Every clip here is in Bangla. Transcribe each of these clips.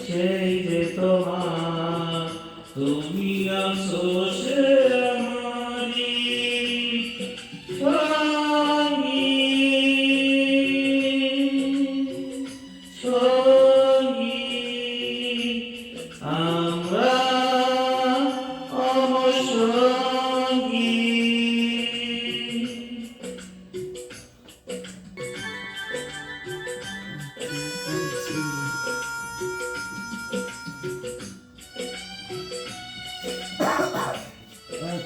সেই যে তোমার তুমি আছো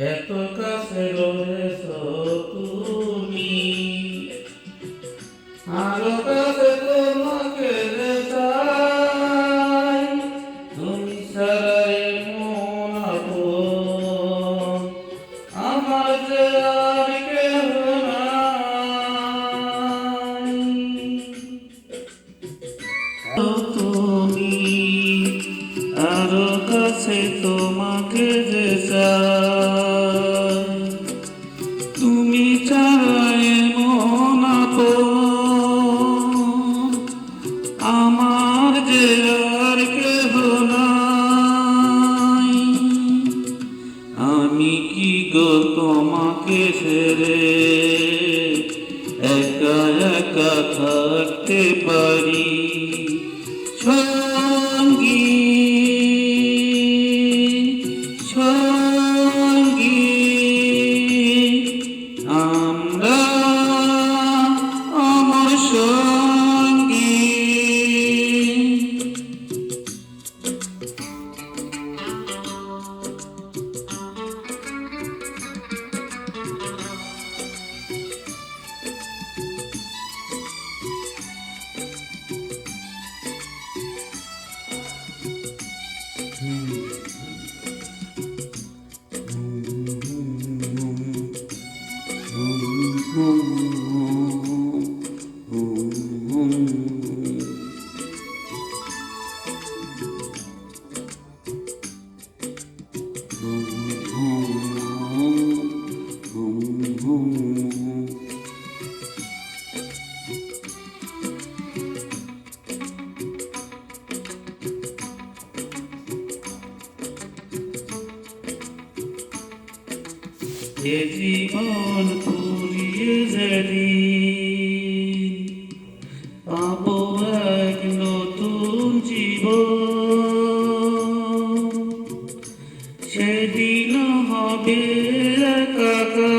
এত কাছে রয়েছ তুমি। আরও কাছে তোমাকে আরও কাছে তোমাকে যে তুমি চাই মন আমার যে আর কেহ নাই। আমি কি গো তোমাকে ছেড়ে একা একা থাকতে পারি? সঙ্গী জীবন যে যেদিন পাবো সেদিন হবে কাকা